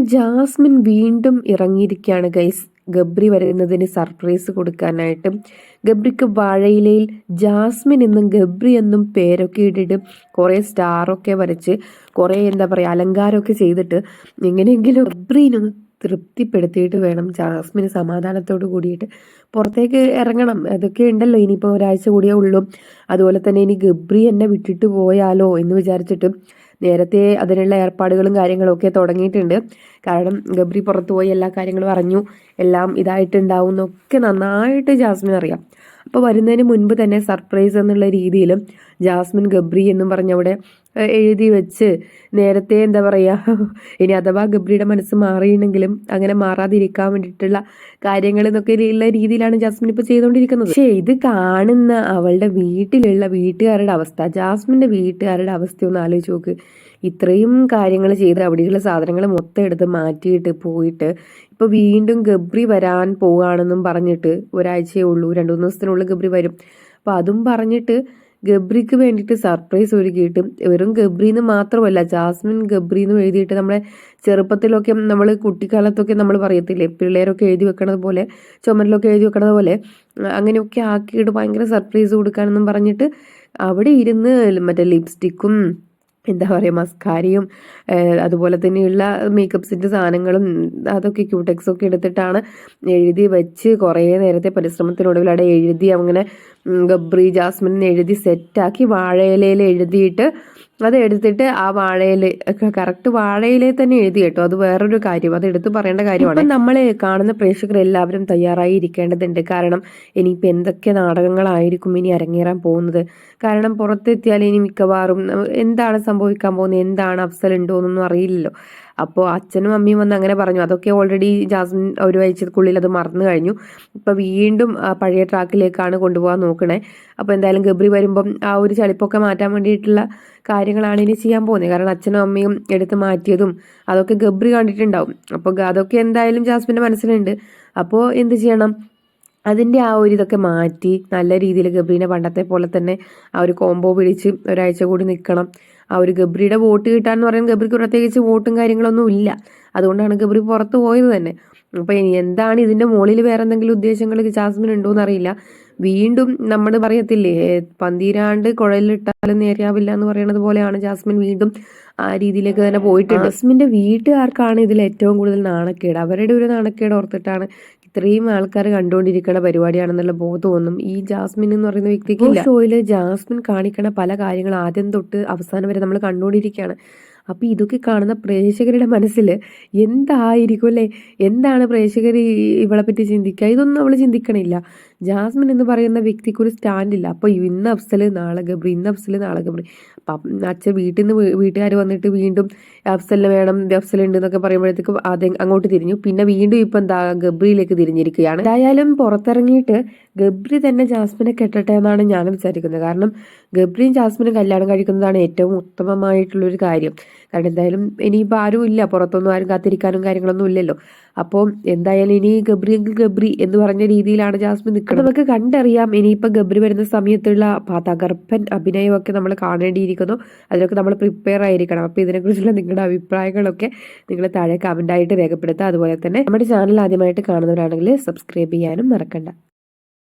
Jasmine വീണ്ടും ഇറങ്ങിയിരിക്കുകയാണ് guys. Gabri വരുന്നതിന് സർപ്രൈസ് കൊടുക്കാനായിട്ട്. ഗബ്രിക്ക് വാഴയിലയിൽ ജാസ്മിൻ എന്നും ഗബ്രി എന്നും പേരൊക്കെ ഇട്ടിട്ട് കുറേ സ്റ്റാറൊക്കെ വരച്ച് കുറേ എന്താ പറയുക അലങ്കാരമൊക്കെ ചെയ്തിട്ട് എങ്ങനെയെങ്കിലും ഗബ്രീനൊന്ന് തൃപ്തിപ്പെടുത്തിയിട്ട് വേണം ജാസ്മിന് സമാധാനത്തോട് കൂടിയിട്ട് പുറത്തേക്ക് ഇറങ്ങണം. അതൊക്കെ ഉണ്ടല്ലോ ഇനിയിപ്പോൾ ഒരാഴ്ച കൂടിയേ ഉള്ളൂ. അതുപോലെ തന്നെ ഇനി ഗബ്രി എന്നെ വിട്ടിട്ട് പോയാലോ എന്ന് വിചാരിച്ചിട്ട് നേരത്തെ അതിനുള്ള ഏർപ്പാടുകളും കാര്യങ്ങളും ഒക്കെ തുടങ്ങിയിട്ടുണ്ട്. കാരണം ഗബ്രി പുറത്തു പോയി എല്ലാ കാര്യങ്ങളും അറിഞ്ഞു. എല്ലാം ഇതായിട്ടുണ്ടാവും എന്നൊക്കെ നന്നായിട്ട് ജാസ്മിൻ അറിയാം. അപ്പോൾ വരുന്നതിന് മുൻപ് തന്നെ സർപ്രൈസ് എന്നുള്ള രീതിയിലും ജാസ്മിൻ ഗബ്രി എന്നും പറഞ്ഞ് അവിടെ എഴുതി വെച്ച് നേരത്തെ എന്താ പറയുക ഇനി അഥവാ ഗബ്രിയുടെ മനസ്സ് മാറിയിട്ടുണ്ടെങ്കിലും അങ്ങനെ മാറാതിരിക്കാൻ വേണ്ടിയിട്ടുള്ള കാര്യങ്ങൾ എന്നൊക്കെ ഉള്ള രീതിയിലാണ് ജാസ്മിൻ ഇപ്പോൾ ചെയ്തുകൊണ്ടിരിക്കുന്നത് പക്ഷേ ഇത് കാണുന്ന അവളുടെ വീട്ടിലുള്ള വീട്ടുകാരുടെ അവസ്ഥ ജാസ്മിന്റെ വീട്ടുകാരുടെ അവസ്ഥ ഒന്ന് ആലോചിച്ച് നോക്ക്. ഇത്രയും കാര്യങ്ങൾ ചെയ്ത് അവിടെയുള്ള സാധനങ്ങൾ മൊത്തം എടുത്ത് മാറ്റിയിട്ട് പോയിട്ട് ഇപ്പോൾ വീണ്ടും ഗബ്രി വരാൻ പോവുകയാണെന്നും പറഞ്ഞിട്ട് ഒരാഴ്ചയേ ഉള്ളൂ രണ്ടു മൂന്ന് ദിവസത്തിനുള്ളിൽ ഗബ്രി വരും. അപ്പോൾ അതും പറഞ്ഞിട്ട് ഗബ്രിക്ക് വേണ്ടിയിട്ട് സർപ്രൈസ് ഒരുക്കിയിട്ട് വെറും ഗബ്രി എന്ന് മാത്രമല്ല ജാസ്മിൻ ഗബ്രി എന്ന് എഴുതിയിട്ട് നമ്മളെ ചെറുപ്പത്തിലൊക്കെ നമ്മൾ കുട്ടിക്കാലത്തൊക്കെ നമ്മൾ പറയത്തില്ലേ പിള്ളേരൊക്കെ എഴുതി വെക്കണത് പോലെ ചുമരിലൊക്കെ എഴുതി വെക്കണത് പോലെ അങ്ങനെയൊക്കെ ആക്കിയിട്ട് ഭയങ്കര സർപ്രൈസ് കൊടുക്കാനെന്നും പറഞ്ഞിട്ട് അവിടെ ഇരുന്ന് മറ്റേ ലിപ്സ്റ്റിക്കും എന്താ പറയുക മസ്കാരയും അതുപോലെ തന്നെയുള്ള മേക്കപ്സിന്റെ സാധനങ്ങളും അതൊക്കെ ക്യൂടെക്സൊക്കെ എടുത്തിട്ടാണ് എഴുതി വെച്ച് കുറേ നേരത്തെ പരിശ്രമത്തിനൊടുവിൽ അവിടെ എഴുതി അങ്ങനെ ഗബ്രി ജാസ്മിൻ എഴുതി സെറ്റാക്കി വാഴയിലയിൽ എഴുതിയിട്ട് അത് എടുത്തിട്ട് ആ വാഴയിൽ കറക്റ്റ് വാഴയിലെ തന്നെ എഴുതി കേട്ടോ. അത് വേറൊരു കാര്യം. അത് എടുത്തു പറയേണ്ട കാര്യമാണ്. നമ്മൾ കാണുന്ന പ്രേക്ഷകർ എല്ലാവരും തയ്യാറായി ഇരിക്കേണ്ടതുണ്ട് കാരണം ഇനിയിപ്പോൾ എന്തൊക്കെ നാടകങ്ങളായിരിക്കും ഇനി അരങ്ങേറാൻ പോകുന്നത്? കാരണം പുറത്തെത്തിയാൽ ഇനി മിക്കവാറും എന്താണ് സംഭവിക്കാൻ പോകുന്നത്? എന്താണ് അഫ്സൽ ഉണ്ടോ എന്നൊന്നും അറിയില്ലല്ലോ. അപ്പോൾ അച്ഛനും അമ്മയും വന്ന് അങ്ങനെ പറഞ്ഞു. അതൊക്കെ ഓൾറെഡി ജാസ്മിൻ ഒരു ആഴ്ചക്കുള്ളിൽ അത് മറന്നു കഴിഞ്ഞു. ഇപ്പം വീണ്ടും പഴയ ട്രാക്കിലേക്കാണ് കൊണ്ടുപോകാൻ നോക്കണേ. അപ്പോൾ എന്തായാലും ഗബ്രി വരുമ്പം ആ ഒരു ചളിപ്പൊക്കെ മാറ്റാൻ വേണ്ടിയിട്ടുള്ള കാര്യങ്ങളാണ് ഇനി ചെയ്യാൻ പോകുന്നത്. കാരണം അച്ഛനും അമ്മയും എടുത്ത് മാറ്റിയതും അതൊക്കെ ഗബ്രി കണ്ടിട്ടുണ്ടാവും. അപ്പോൾ അതൊക്കെ എന്തായാലും ജാസ്മിന്റെ മനസ്സിലുണ്ട്. അപ്പോൾ എന്ത് ചെയ്യണം? അതിന്റെ ആ ഒരു ഇതൊക്കെ മാറ്റി നല്ല രീതിയിൽ ഗബ്രീനെ പണ്ടത്തെ പോലെ തന്നെ ആ ഒരു കോംബോ പിടിച്ച് ഒരാഴ്ച കൂടി നിൽക്കണം ആ ഒരു ഗബ്രിയുടെ വോട്ട് കിട്ടാന്ന് പറയുന്നത് ഗബ്രിക്ക് പ്രത്യേകിച്ച് വോട്ടും കാര്യങ്ങളൊന്നും ഇല്ല. അതുകൊണ്ടാണ് ഗബ്രി പുറത്ത് പോയത് തന്നെ. അപ്പോൾ ഇനി എന്താണ് ഇതിന്റെ മുകളിൽ വേറെ എന്തെങ്കിലും ഉദ്ദേശങ്ങൾ ജാസ്മിൻ ഉണ്ടോയെന്ന് അറിയില്ല വീണ്ടും നമ്മൾ പറയത്തില്ലേ പന്തിരാണ്ട് കുഴലിലിട്ടാലും നേരിയാവില്ല എന്ന് പറയുന്നത് പോലെയാണ് ജാസ്മിൻ വീണ്ടും ആ രീതിയിലേക്ക് തന്നെ പോയിട്ടുണ്ട്. ജാസ്മിന്റെ വീട്ടുകാർക്കാണ് ഇതിൽ ഏറ്റവും കൂടുതൽ നാണക്കേട്. അവരുടെ ഒരു നാണക്കേട് ഓർത്തിട്ടാണ് ഇത്രയും ആൾക്കാർ കണ്ടുകൊണ്ടിരിക്കുന്ന പരിപാടിയാണെന്നുള്ള ബോധമൊന്നും ഈ ജാസ്മിൻ എന്ന് പറയുന്ന വ്യക്തിക്ക് ഷോയിൽ ജാസ്മിൻ കാണിക്കണ പല കാര്യങ്ങളും ആദ്യം തൊട്ട് അവസാനം വരെ നമ്മൾ കണ്ടുകൊണ്ടിരിക്കുകയാണ്. അപ്പോൾ ഇതൊക്കെ കാണുന്ന പ്രേക്ഷകരുടെ മനസ്സിൽ എന്തായിരിക്കും അല്ലേ? എന്താണ് പ്രേക്ഷകർ ഇവളെപ്പറ്റി പറ്റി ചിന്തിക്കുക? ഇതൊന്നും അവൾ ചിന്തിക്കണില്ല. ജാസ്മിൻ എന്ന് പറയുന്ന വ്യക്തിക്ക് ഒരു സ്റ്റാൻഡില്ല അപ്പോൾ ഇന്ന് അഫ്സൽ നാളെ ഗബ്രി ഇന്ന് അഫ്സൽ നാളെ ഗബ്രി അപ്പം അച്ഛൻ വീട്ടിൽ നിന്ന് വീട്ടുകാർ വന്നിട്ട് വീണ്ടും അഫ്സലിന് വേണം അഫ്സൽ ഉണ്ട് എന്നൊക്കെ പറയുമ്പോഴത്തേക്കും അത് അങ്ങോട്ട് തിരിഞ്ഞു. പിന്നെ വീണ്ടും ഇപ്പം എന്താ ഗബ്രിയിലേക്ക് തിരിഞ്ഞിരിക്കുകയാണ്. എന്തായാലും പുറത്തിറങ്ങിയിട്ട് ഗബ്രി തന്നെ ജാസ്മിനെ കെട്ടട്ടെ എന്നാണ് ഞാൻ വിചാരിക്കുന്നത്. കാരണം ഗബ്രിയും ജാസ്മിനും കല്യാണം കഴിക്കുന്നതാണ് ഏറ്റവും ഉത്തമമായിട്ടുള്ളൊരു കാര്യം. കാരണം എന്തായാലും ഇനിയിപ്പോൾ ആരും ഇല്ല. പുറത്തൊന്നും ആരും കാത്തിരിക്കാനും കാര്യങ്ങളൊന്നും ഇല്ലല്ലോ. അപ്പോൾ എന്തായാലും ഇനി ഗബ്രി എങ്കിൽ ഗബ്രി എന്ന് പറഞ്ഞ രീതിയിലാണ് ജാസ്മിൻ നിൽക്കുന്നത് നമുക്ക് കണ്ടറിയാം. ഇനിയിപ്പോൾ ഗബ്രി വരുന്ന സമയത്തുള്ള തകർപ്പൻ അഭിനയമൊക്കെ നമ്മൾ കാണേണ്ടിയിരിക്കുന്നു. അതിനൊക്കെ നമ്മൾ പ്രിപ്പയർ ആയിരിക്കണം. അപ്പോൾ ഇതിനെക്കുറിച്ചുള്ള നിങ്ങളുടെ അഭിപ്രായങ്ങളൊക്കെ നിങ്ങൾ താഴെ കമന്റായിട്ട് രേഖപ്പെടുത്തുക. അതുപോലെ തന്നെ നമ്മുടെ ചാനൽ ആദ്യമായിട്ട് കാണുന്നവരാണെങ്കിൽ സബ്സ്ക്രൈബ് ചെയ്യാനും മറക്കണ്ട.